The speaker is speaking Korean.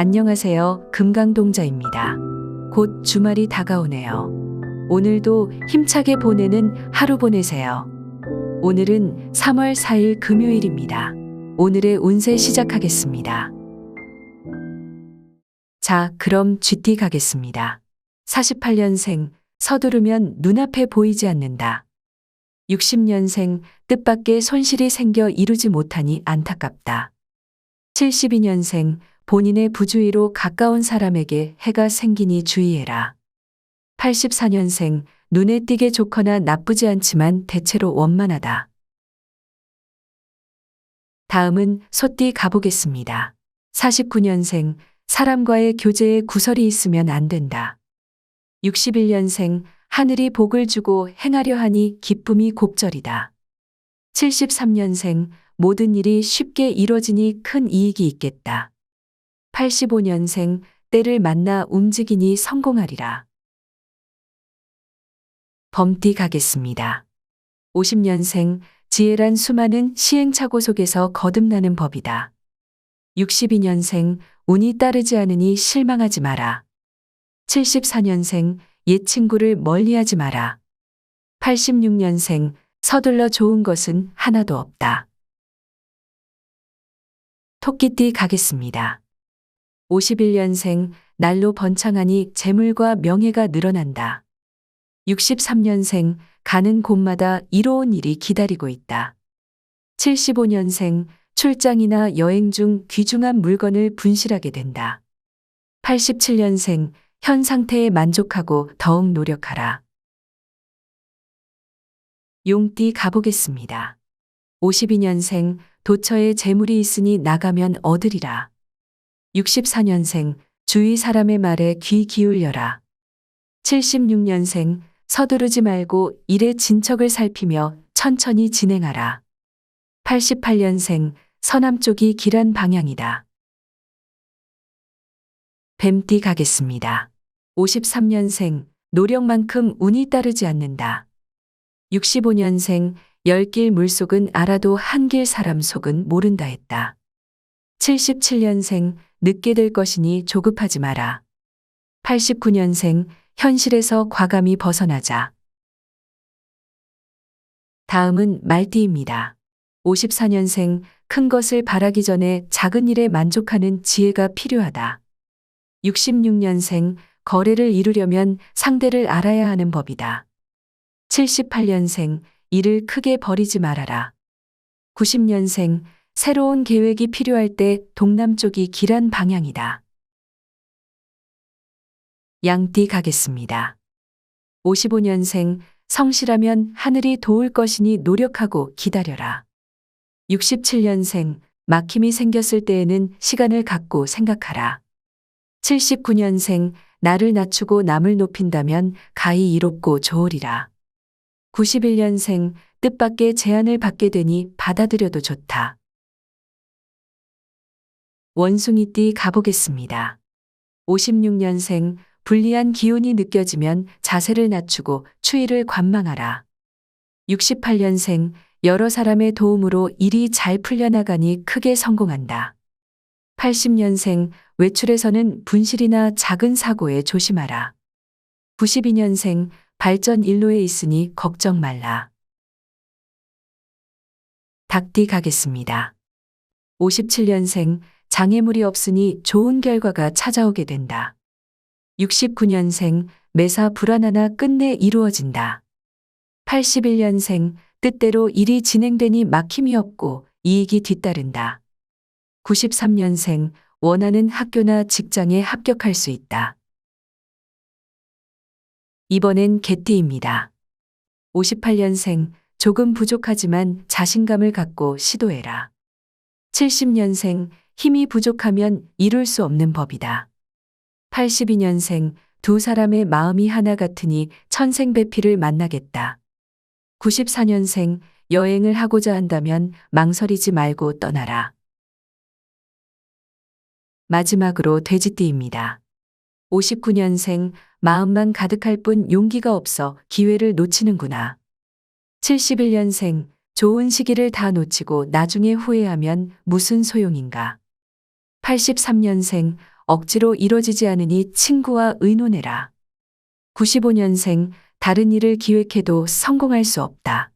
안녕하세요. 금강동자입니다. 곧 주말이 다가오네요. 오늘도 힘차게 보내는 하루 보내세요. 오늘은 3월 4일 금요일입니다. 오늘의 운세 시작하겠습니다. 자, 그럼 GT 가겠습니다. 48년생, 서두르면 눈앞에 보이지 않는다. 60년생, 뜻밖의 손실이 생겨 이루지 못하니 안타깝다. 72년생, 본인의 부주의로 가까운 사람에게 해가 생기니 주의해라. 84년생, 눈에 띄게 좋거나 나쁘지 않지만 대체로 원만하다. 다음은 소띠 가보겠습니다. 49년생, 사람과의 교제에 구설이 있으면 안 된다. 61년생, 하늘이 복을 주고 행하려 하니 기쁨이 곱절이다. 73년생, 모든 일이 쉽게 이뤄지니 큰 이익이 있겠다. 85년생, 때를 만나 움직이니 성공하리라. 범띠 가겠습니다. 50년생, 지혜란 수많은 시행착오 속에서 거듭나는 법이다. 62년생, 운이 따르지 않으니 실망하지 마라. 74년생, 옛 친구를 멀리하지 마라. 86년생, 서둘러 좋은 것은 하나도 없다. 토끼띠 가겠습니다. 51년생, 날로 번창하니 재물과 명예가 늘어난다. 63년생, 가는 곳마다 이로운 일이 기다리고 있다. 75년생, 출장이나 여행 중 귀중한 물건을 분실하게 된다. 87년생, 현 상태에 만족하고 더욱 노력하라. 용띠 가보겠습니다. 52년생, 도처에 재물이 있으니 나가면 얻으리라. 64년생, 주위 사람의 말에 귀 기울여라. 76년생, 서두르지 말고 일의 진척을 살피며 천천히 진행하라. 88년생, 서남 쪽이 길한 방향이다. 뱀띠 가겠습니다. 53년생, 노력만큼 운이 따르지 않는다. 65년생, 열길 물속은 알아도 한길 사람 속은 모른다 했다. 77년생, 늦게 될 것이니 조급하지 마라. 89년생, 현실에서 과감히 벗어나자. 다음은 말띠입니다. 54년생, 큰 것을 바라기 전에 작은 일에 만족하는 지혜가 필요하다. 66년생, 거래를 이루려면 상대를 알아야 하는 법이다. 78년생, 일을 크게 버리지 말아라. 90년생, 새로운 계획이 필요할 때 동남쪽이 길한 방향이다. 양띠 가겠습니다. 55년생, 성실하면 하늘이 도울 것이니 노력하고 기다려라. 67년생, 막힘이 생겼을 때에는 시간을 갖고 생각하라. 79년생, 나를 낮추고 남을 높인다면 가히 이롭고 좋으리라. 91년생, 뜻밖의 제안을 받게 되니 받아들여도 좋다. 원숭이띠 가보겠습니다. 56년생, 불리한 기운이 느껴지면 자세를 낮추고 추위를 관망하라. 68년생, 여러 사람의 도움으로 일이 잘 풀려나가니 크게 성공한다. 80년생, 외출에서는 분실이나 작은 사고에 조심하라. 92년생, 발전 일로에 있으니 걱정 말라. 닭띠 가겠습니다. 57년생, 장애물이 없으니 좋은 결과가 찾아오게 된다. 69년생, 매사 불안하나 끝내 이루어진다. 81년생, 뜻대로 일이 진행되니 막힘이 없고 이익이 뒤따른다. 93년생, 원하는 학교나 직장에 합격할 수 있다. 이번엔 개띠입니다. 58년생, 조금 부족하지만 자신감을 갖고 시도해라. 70년생, 힘이 부족하면 이룰 수 없는 법이다. 82년생, 두 사람의 마음이 하나 같으니 천생배피를 만나겠다. 94년생, 여행을 하고자 한다면 망설이지 말고 떠나라. 마지막으로 돼지띠입니다. 59년생, 마음만 가득할 뿐 용기가 없어 기회를 놓치는구나. 71년생, 좋은 시기를 다 놓치고 나중에 후회하면 무슨 소용인가. 83년생, 억지로 이뤄지지 않으니 친구와 의논해라. 95년생 다른 일을 기획해도 성공할 수 없다.